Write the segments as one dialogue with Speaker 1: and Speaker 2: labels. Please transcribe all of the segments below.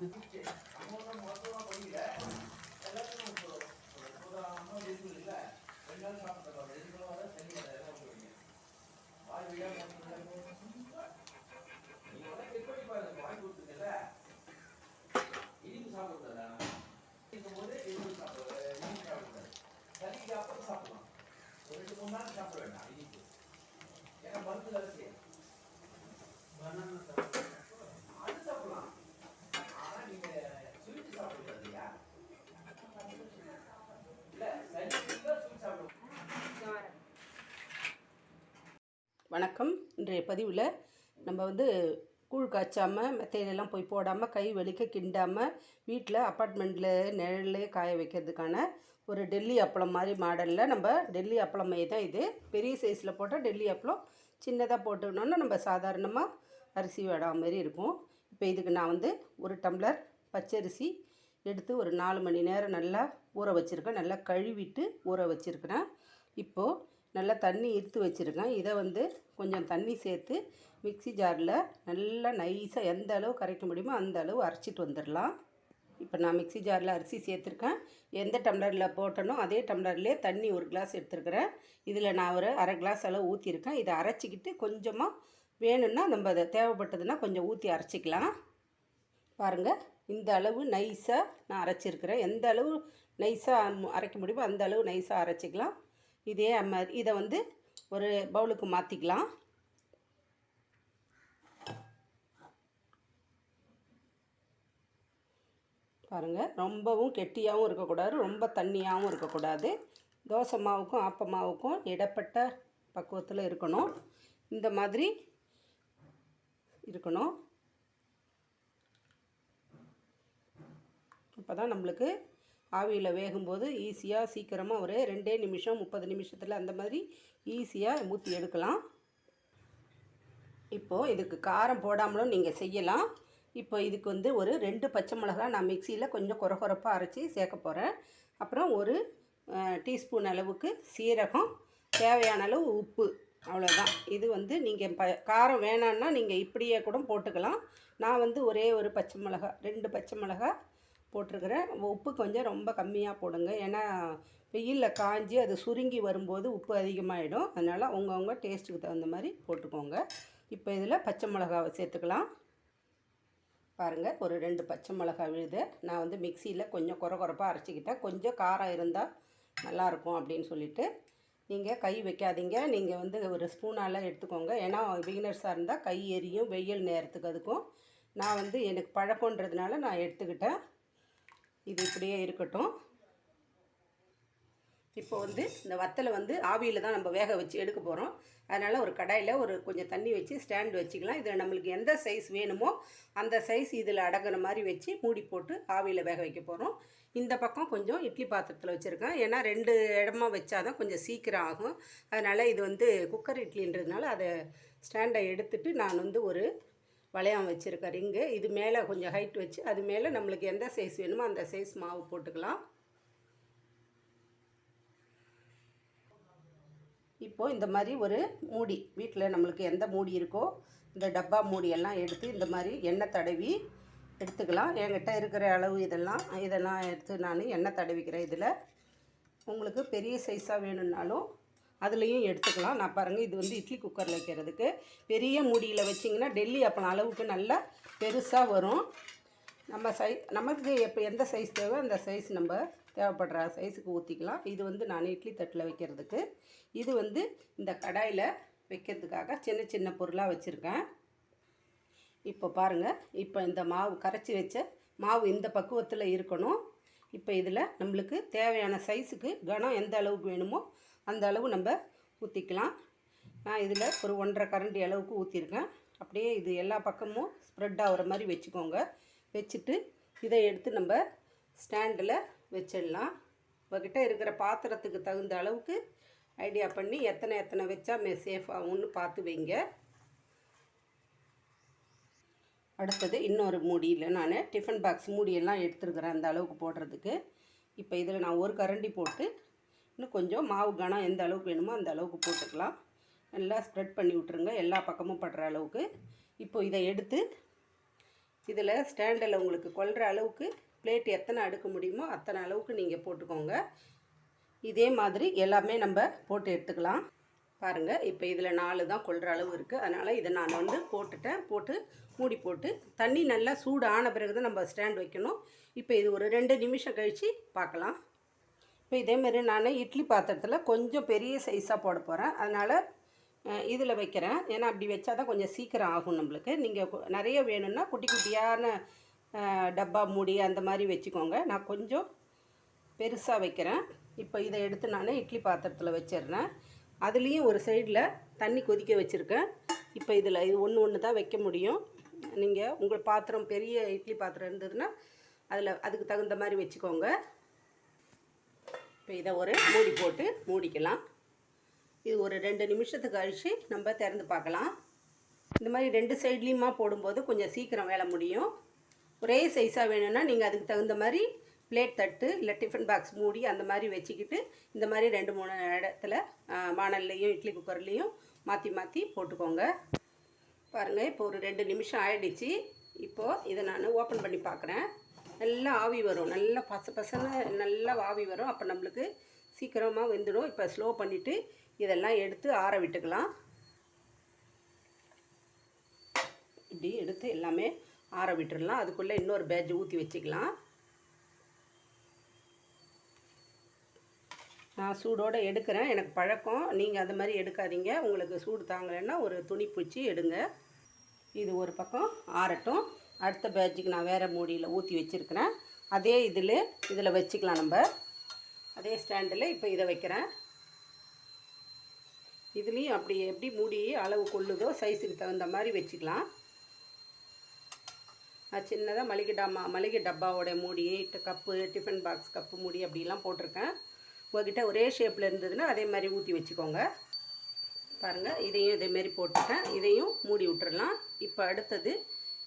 Speaker 1: Ja.
Speaker 2: வணக்கம். இன்றைய பதிவில் நம்ம வந்து கூழ் காய்ச்சாமல் மெத்தையிலலாம் போய் போடாமல் கை வலிக்க கிண்டாமல் வீட்டில் அப்பார்ட்மெண்ட்டில் நிழல்லே காய வைக்கிறதுக்கான ஒரு டெல்லி அப்பளம் மாதிரி மாடலில் நம்ம டெல்லி அப்பளமே தான் இது. பெரிய சைஸில் போட்டால் டெல்லி அப்பளம் சின்னதாக போட்டுக்கணுன்னா நம்ம சாதாரணமாக அரிசி வடா மாதிரி இருக்கும். இப்போ இதுக்கு நான் வந்து ஒரு டம்ளர் பச்சரிசி எடுத்து ஒரு நாலு மணி நேரம் நல்லா ஊற வச்சுருக்கேன். நல்லா கழுவிட்டு ஊற வச்சுருக்கிறேன். இப்போது நல்லா தண்ணி இழுத்து வச்சுருக்கேன் இதை வந்து கொஞ்சம் தண்ணி சேர்த்து மிக்ஸி ஜாரில் நல்லா நைஸாக எந்த அளவு கரைக்க முடியுமோ அந்த அளவு அரைச்சிட்டு வந்துடலாம். இப்போ நான் மிக்ஸி ஜாரில் அரிசி சேர்த்துருக்கேன். எந்த டம்ளரில் போட்டனோ அதே டம்ளர்லேயே தண்ணி ஒரு கிளாஸ் எடுத்துருக்கிறேன். இதில் நான் ஒரு அரை கிளாஸ் அளவு ஊற்றிருக்கேன். இதை அரைச்சிக்கிட்டு கொஞ்சமாக வேணும்னா நம்ம அதை தேவைப்பட்டதுன்னா கொஞ்சம் ஊற்றி அரைச்சிக்கலாம். பாருங்கள் இந்த அளவு நைஸாக நான் அரைச்சிருக்கிறேன். எந்த அளவு நைஸாக அரைக்க முடியுமோ அந்த அளவு நைஸாக அரைச்சிக்கலாம். இதே மாதிரி இதை வந்து ஒரு பவுலுக்கு மாற்றிக்கலாம் பாருங்கள் ரொம்பவும் கெட்டியாகவும் இருக்கக்கூடாது ரொம்ப தண்ணியாகவும் இருக்கக்கூடாது. தோசை மாவுக்கும் ஆப்ப மாவுக்கும் இடப்பட்ட பக்குவத்தில் இருக்கணும். இந்த மாதிரி இருக்கணும். அப்போ தான் நம்மளுக்கு ஆவியில் வேகும்போது ஈஸியாக சீக்கிரமாக ஒரு ரெண்டே நிமிஷம் முப்பது நிமிஷத்தில் அந்த மாதிரி ஈஸியாக ஊற்றி எடுக்கலாம். இப்போது இதுக்கு காரம் போடாமலும் நீங்கள் செய்யலாம். இப்போ இதுக்கு வந்து ஒரு ரெண்டு பச்சை மிளகாய் நான் மிக்சியில் கொஞ்சம் குறகுறப்பாக அரைச்சி சேர்க்க போகிறேன் அப்புறம் ஒரு டீஸ்பூன் அளவுக்கு சீரகம் தேவையான அளவு உப்பு அவ்வளோதான் இது வந்து நீங்கள் ப காரம் வேணான்னா நீங்கள் இப்படியே கூட போட்டுக்கலாம். நான் வந்து ஒரே ஒரு பச்சை மிளகாய் ரெண்டு பச்சை மிளகாய் போட்டிருக்கிறேன். உப்பு கொஞ்சம் ரொம்ப கம்மியாக போடுங்க. ஏன்னா வெயிலில் காஞ்சி அது சுருங்கி வரும்போது உப்பு அதிகமாகிடும் அதனால் அவங்கவுங்க டேஸ்ட்டுக்கு தகுந்த மாதிரி போட்டுக்கோங்க. இப்போ இதில் பச்சை மிளகாவை சேர்த்துக்கலாம். பாருங்கள் ஒரு ரெண்டு பச்சை மிளகா விழுது. நான் வந்து மிக்சியில் கொஞ்சம் குறை குறைப்பாக அரைச்சிக்கிட்டேன். கொஞ்சம் காரம் இருந்தால் நல்லாயிருக்கும் அப்படின்னு சொல்லிட்டு. நீங்கள் கை வைக்காதீங்க. நீங்கள் வந்து ஒரு ஸ்பூனால் எடுத்துக்கோங்க. ஏன்னா பிகினர்ஸாக இருந்தால் கை எரியும் வெயில் நேரத்துக்கு அதுக்கும். நான் வந்து எனக்கு பழக்கன்றதுனால நான் எடுத்துக்கிட்டேன். இது இப்படியே இருக்கட்டும். இப்போ வந்து இந்த வத்தலை வந்து ஆவியில் தான் நம்ம வேக வச்சு எடுக்க போகிறோம் அதனால் ஒரு கடாயில் ஒரு கொஞ்சம் தண்ணி வச்சு ஸ்டாண்ட் வச்சுக்கலாம். இதில் நம்மளுக்கு எந்த சைஸ் வேணுமோ அந்த சைஸ் இதில் அடங்குற மாதிரி வச்சு மூடி போட்டு ஆவியில் வேக வைக்க போகிறோம் இந்த பக்கம் கொஞ்சம் இட்லி பாத்திரத்தில் வச்சுருக்கேன். ஏன்னா ரெண்டு இடமா வச்சாதான் கொஞ்சம் சீக்கிரம் ஆகும். அதனால் இது வந்து குக்கர் இட்லின்றதுனால அதை ஸ்டாண்டை எடுத்துட்டு நான் வந்து ஒரு வளையம் வச்சுருக்கேன் ரிங்கு இது மேலே கொஞ்சம் ஹைட் வச்சு அது மேலே நம்மளுக்கு எந்த சைஸ் வேணுமோ அந்த சைஸ் மாவு போட்டுக்கலாம். இப்போது இந்த மாதிரி ஒரு மூடி வீட்டில் நம்மளுக்கு எந்த மூடி இருக்கோ இந்த டப்பா மூடியெல்லாம் எடுத்து இந்த மாதிரி எண்ணெய் தடவி எடுத்துக்கலாம். என்கிட்ட இருக்கிற அளவு இதெல்லாம் இதெல்லாம் எடுத்து நான் எண்ணெய் தடவிக்கிறேன் இதில் உங்களுக்கு பெரிய சைஸாக வேணும்னாலும் அதுலேயும் எடுத்துக்கலாம். நான் பாருங்கள் இது வந்து இட்லி குக்கரில் வைக்கிறதுக்கு. பெரிய மூடியில் வச்சிங்கன்னா டெல்லி அப்பளம் அளவுக்கு நல்லா பெருசாக வரும். நம்ம சை நமக்கு எப்போ எந்த சைஸ் தேவை அந்த சைஸ் நம்ம தேவைப்படுற சைஸுக்கு ஊற்றிக்கலாம் இது வந்து நான் இட்லி தட்டில் வைக்கிறதுக்கு. இது வந்து இந்த கடாயில் வைக்கிறதுக்காக சின்ன சின்ன பொருளாக வச்சுருக்கேன். இப்போ பாருங்கள் இப்போ இந்த மாவு கரைச்சி வச்ச மாவு இந்த பக்குவத்தில் இருக்கணும். இப்போ இதில் நம்மளுக்கு தேவையான சைஸுக்கு கனம் எந்த அளவுக்கு வேணுமோ அந்த அளவு நம்ம ஊற்றிக்கலாம் நான் இதில் ஒரு ஒன்றரை கரண்டி அளவுக்கு ஊற்றிருக்கேன் அப்படியே இது எல்லா பக்கமும் ஸ்ப்ரெட் ஆகிற மாதிரி வச்சுக்கோங்க. வச்சுட்டு இதை எடுத்து நம்ம ஸ்டாண்டில் வச்சிடலாம். உங்ககிட்ட இருக்கிற பாத்திரத்துக்கு தகுந்த அளவுக்கு ஐடியா பண்ணி எத்தனை எத்தனை வச்சா மே சேஃப் ஆகும்னு பார்த்து வைங்க. அடுத்தது இன்னொரு மூடியில் நான் டிஃபன் பாக்ஸ் மூடியெல்லாம் எடுத்துருக்குறேன் அந்த அளவுக்கு போடுறதுக்கு. இப்போ இதில் நான் ஒரு கரண்டி போட்டு இன்னும் கொஞ்சம் மாவு கனம் எந்த அளவுக்கு வேணுமோ அந்த அளவுக்கு போட்டுக்கலாம். நல்லா ஸ்ப்ரெட் பண்ணி விட்ருங்க எல்லா பக்கமும் படுற அளவுக்கு. இப்போ இதை எடுத்து இதில் ஸ்டாண்டில் உங்களுக்கு கொள்கிற அளவுக்கு பிளேட் எத்தனை அடுக்க முடியுமோ அத்தனை அளவுக்கு நீங்கள் போட்டுக்கோங்க. இதே மாதிரி எல்லாமே நம்ம போட்டு எடுத்துக்கலாம். பாருங்கள் இப்போ இதில் நாலு தான் கொள்கிற அளவு இருக்குது அதனால் இதை நான் வந்து போட்டுட்டேன். போட்டு மூடி போட்டு தண்ணி நல்லா சூடு ஆன பிறகு தான் நம்ம ஸ்டாண்ட் வைக்கணும். இப்போ இது ஒரு ரெண்டு நிமிஷம் கழித்து பார்க்கலாம். இப்போ இதேமாரி நான் இட்லி பாத்திரத்தில் கொஞ்சம் பெரிய சைஸாக போட போகிறேன் அதனால் இதில் வைக்கிறேன். ஏன்னா அப்படி வச்சா தான் கொஞ்சம் சீக்கிரம் ஆகும் நம்மளுக்கு. நீங்கள் நிறைய வேணும்னா குட்டி குட்டியான டப்பா மூடி அந்த மாதிரி வச்சுக்கோங்க. நான் கொஞ்சம் பெருசாக வைக்கிறேன். இப்போ இதை எடுத்து நான் இட்லி பாத்திரத்தில் வச்சிடுறேன். அதுலேயும் ஒரு சைடில் தண்ணி கொதிக்க வச்சுருக்கேன். இப்போ இதில் இது ஒன்று ஒன்று தான் வைக்க முடியும். நீங்கள் உங்கள் பாத்திரம் பெரிய இட்லி பாத்திரம் இருந்ததுன்னா அதில் அதுக்கு தகுந்த மாதிரி வச்சுக்கோங்க. இப்போ இதை ஒரு மூடி போட்டு மூடிக்கலாம். இது ஒரு ரெண்டு நிமிஷத்துக்கு கழித்து நம்ம திறந்து பார்க்கலாம். இந்த மாதிரி ரெண்டு சைட்லேயுமா போடும்போது கொஞ்சம் சீக்கிரம் வேலை முடியும். ஒரே சைஸாக வேணும்னா நீங்கள் அதுக்கு தகுந்த மாதிரி பிளேட் தட்டு இல்லை டிஃபன் பாக்ஸ் மூடி அந்த மாதிரி வச்சுக்கிட்டு இந்த மாதிரி ரெண்டு மூணு இடத்துல ஆ, வாணல்லையும் இட்லி குக்கர்லேயும் மாற்றி மாற்றி போட்டுக்கோங்க. பாருங்கள் இப்போ ஒரு ரெண்டு நிமிஷம் ஆயிடுச்சு. இப்போது இதை நான் ஓப்பன் பண்ணி பார்க்குறேன். நல்லா ஆவி வரும். நல்லா பச பசன்னு நல்லா ஆவி வரும். அப்போ நம்மளுக்கு சீக்கிரமாக வெந்துடும். இப்போ ஸ்லோ பண்ணிவிட்டு இதெல்லாம் எடுத்து ஆற விட்டுக்கலாம். இப்படி எடுத்து எல்லாமே ஆற விட்டுடலாம் அதுக்குள்ளே இன்னொரு பேட்ச் ஊற்றி வச்சுக்கலாம். நான் சூடோடு எடுக்கிறேன். எனக்கு பழக்கம். நீங்கள் அது மாதிரி எடுக்காதீங்க. உங்களுக்கு சூடு தாங்கலைன்னா ஒரு துணி பிடிச்சி எடுங்க. இது ஒரு பக்கம் ஆறட்டும். அடுத்த பேட்சுக்கு நான் வேறு மூடியில் ஊற்றி வச்சுருக்கிறேன். அதே இதில் இதில் வச்சுக்கலாம் நம்ம. அதே ஸ்டாண்டில் இப்போ இதை வைக்கிறேன். இதுலேயும் அப்படி எப்படி மூடி அளவு கொள்ளுதோ சைஸுக்கு தகுந்த மாதிரி வச்சுக்கலாம். நான் சின்னதாக மளிகை டம்மா மளிகை டப்பாவோட மூடி கப்பு டிஃபன் பாக்ஸ் கப்பு மூடி அப்படிலாம் போட்டிருக்கேன். உங்ககிட்ட ஒரே ஷேப்பில் இருந்ததுன்னா அதே மாதிரி ஊற்றி வச்சுக்கோங்க. பாருங்கள் இதையும் இதேமாரி போட்டுட்டேன் இதையும் மூடி விட்டுறலாம். இப்போ அடுத்தது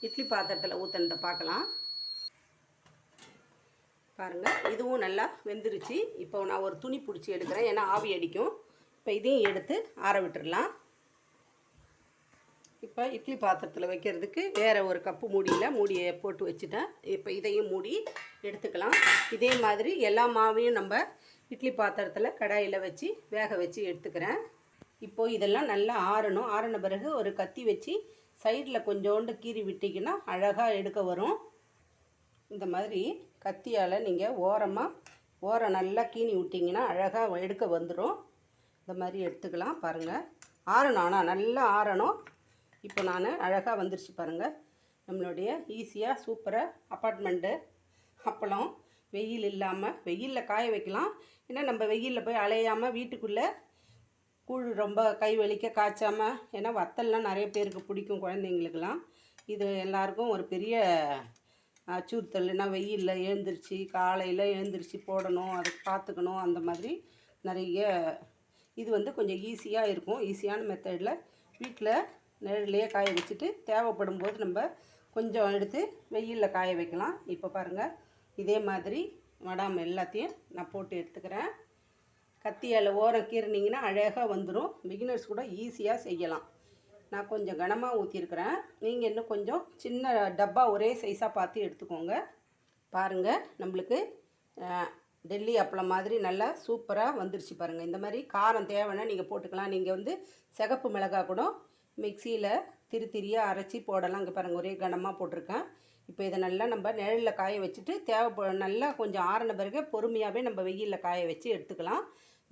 Speaker 2: இட்லி பாத்திரத்தில் ஊற்றுனதை பார்க்கலாம். பாருங்கள் இதுவும் நல்லா வெந்துருச்சு. இப்போ நான் ஒரு துணி பிடிச்சி எடுக்கிறேன் ஏன்னா ஆவி அடிக்கும். இப்போ இதையும் எடுத்து ஆற விட்டுடலாம் இப்போ இட்லி பாத்திரத்தில் வைக்கிறதுக்கு வேறு ஒரு கப்பு மூடியில் மூடியை போட்டு வச்சுட்டேன். இப்போ இதையும் மூடி எடுத்துக்கலாம். இதே மாதிரி எல்லா மாவையும் நம்ம இட்லி பாத்திரத்தில் கடாயில் வச்சு வேக வச்சு எடுத்துக்கிறேன். இப்போது இதெல்லாம் நல்லா ஆறணும். ஆறின பிறகு ஒரு கத்தி வச்சு சைடில் கொஞ்சோண்டு கீறி விட்டிங்கன்னா அழகாக எடுக்க வரும். இந்த மாதிரி கத்தியால் நீங்கள் ஓரமாக ஓரம் நல்லா கீனி விட்டிங்கன்னா அழகாக எடுக்க வந்துடும். இந்த மாதிரி எடுத்துக்கலாம் பாருங்கள் ஆறணும் ஆனால் நல்லா ஆறணும். இப்போ நான் அழகாக வந்துருச்சு பாருங்கள் நம்மளுடைய ஈஸியாக சூப்பராக அப்பார்ட்மெண்ட்டு அப்பளம் வெயில் இல்லாமல் வெயிலில் காய வைக்கலாம். ஏன்னா நம்ம வெயிலில் போய் அலையாமல் வீட்டுக்குள்ளே கூழ் ரொம்ப கை வலிக்க காய்ச்சாமல் ஏன்னா வத்தல்லாம் நிறைய பேருக்கு பிடிக்கும் குழந்தைங்களுக்கெல்லாம். இது எல்லாருக்கும் ஒரு பெரிய அச்சுறுத்தல்னா வெயிலில் எழுந்திரிச்சு காலையில் எழுந்திரிச்சு போடணும் அதை பார்த்துக்கணும் அந்த மாதிரி நிறைய இது வந்து கொஞ்சம் ஈஸியாக இருக்கும். ஈஸியான மெத்தடில் வீட்டில் நிழல்லையே காய வச்சுட்டு தேவைப்படும் போது நம்ம கொஞ்சம் எடுத்து வெயிலில் காய வைக்கலாம். இப்போ பாருங்கள் இதே மாதிரி வடாமல் எல்லாத்தையும் நான் போட்டு எடுத்துக்கிறேன். கத்தியால் ஓரம் கீறினீங்கன்னா அழகாக வந்துடும் பிகினர்ஸ் கூட ஈஸியாக செய்யலாம். நான் கொஞ்சம் கனமாக ஊற்றிருக்கிறேன் நீங்கள் இன்னும் கொஞ்சம் சின்ன டப்பா ஒரே சைஸாக பார்த்து எடுத்துக்கோங்க. பாருங்கள் நம்மளுக்கு டெல்லி அப்பளம் மாதிரி நல்லா சூப்பராக வந்துருச்சு பாருங்கள் இந்த மாதிரி காரம் தேவைன்னா நீங்கள் போட்டுக்கலாம். நீங்கள் வந்து சிகப்பு மிளகாய் கூட மிக்சியில் திரு திரியாக அரைச்சி போடலாம். இங்கே பாருங்கள் ஒரே கனமாக போட்டிருக்கேன். இப்போ இதை நல்லா நம்ம நிழலில் காய வச்சுட்டு தேவைப்ப நல்லா கொஞ்சம் ஆறின பிறகு பொறுமையாகவே நம்ம வெயிலில் காய வச்சு எடுத்துக்கலாம்.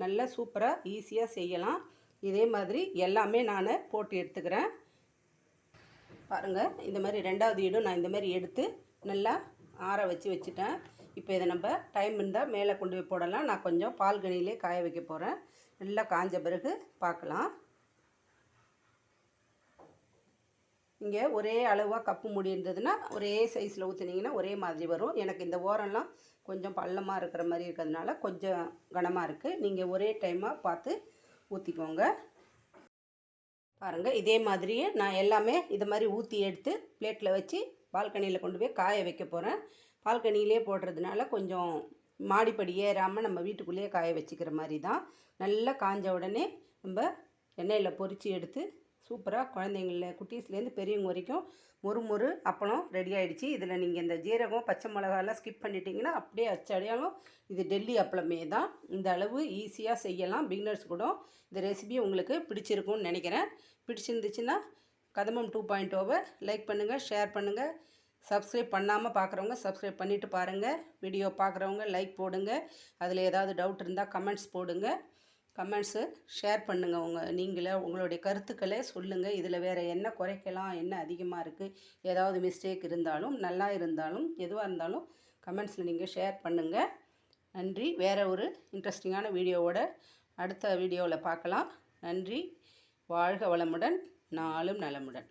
Speaker 2: நல்லா சூப்பராக ஈஸியாக செய்யலாம். இதே மாதிரி எல்லாமே நான் போட்டு எடுத்துக்கிறேன். பாருங்கள் இந்த மாதிரி ரெண்டாவது ஈடும் நான் இந்த மாதிரி எடுத்து நல்லா ஆற வச்சு வச்சுட்டேன். இப்போ இதை நம்ம டைம் இருந்தால் மேலே கொண்டு போய் போடலாம். நான் கொஞ்சம் பால்கனிலே காய வைக்க போகிறேன் நல்லா காஞ்ச பிறகு பார்க்கலாம். இங்கே ஒரே அளவாக கப்பு மூடி இருந்ததுன்னா ஒரே சைஸில் ஊற்றுனீங்கன்னா ஒரே மாதிரி வரும். எனக்கு இந்த ஓரம்லாம் கொஞ்சம் பள்ளமாக இருக்கிற மாதிரி இருக்கிறதுனால கொஞ்சம் கனமாக இருக்குது நீங்கள் ஒரே டைமாக பார்த்து ஊற்றிக்கோங்க பாருங்கள் இதே மாதிரியே நான் எல்லாமே இது மாதிரி ஊற்றி எடுத்து பிளேட்டில் வச்சு பால்கனியில் கொண்டு போய் காய வைக்க போகிறேன் பால்கனியிலே போடுறதுனால கொஞ்சம் மாடிப்படி ஏறாமல் நம்ம வீட்டுக்குள்ளேயே காய வச்சுக்கிற மாதிரி தான். நல்லா காஞ்ச உடனே நம்ம எண்ணெயில் பொரித்து எடுத்து சூப்பராக குழந்தைங்கள குட்டீஸ்லேருந்து பெரியவங்க வரைக்கும் மொறு மொறு அப்பளம் ரெடி ஆகிடுச்சி இதில் நீங்கள் இந்த ஜீரகம் பச்சை மிளகாலாம் ஸ்கிப் பண்ணிட்டீங்கன்னா அப்படியே அச்சடையாலும் இது டெல்லி அப்பளமே தான். இந்த அளவு ஈஸியாக செய்யலாம். பிகினர்ஸ் கூட இந்த ரெசிபி உங்களுக்கு பிடிச்சிருக்கும்னு நினைக்கிறேன். பிடிச்சிருந்துச்சுன்னா கதமம் டூ பாயிண்ட் ஓவை லைக் பண்ணுங்கள் ஷேர் பண்ணுங்கள் சப்ஸ்கிரைப் பண்ணாமல் பார்க்குறவங்க சப்ஸ்கிரைப் பண்ணிவிட்டு பாருங்கள் வீடியோ பார்க்குறவங்க லைக் போடுங்க. அதில் ஏதாவது டவுட் இருந்தால் கமெண்ட்ஸ் போடுங்கள் கமெண்ட்ஸு ஷேர் பண்ணுங்கள் உங்கள் நீங்களே உங்களுடைய கருத்துக்களை சொல்லுங்கள் இதில் வேறு என்ன குறைக்கலாம்? என்ன அதிகமாக இருக்குது ஏதாவது மிஸ்டேக் இருந்தாலும் நல்லா இருந்தாலும் எதுவாக இருந்தாலும் கமெண்ட்ஸில் நீங்கள் ஷேர் பண்ணுங்கள் நன்றி. வேறு ஒரு இன்ட்ரெஸ்டிங்கான வீடியோவோட அடுத்த வீடியோவில் பார்க்கலாம். நன்றி. வாழ்க வளமுடன். நாளும் நலமுடன்.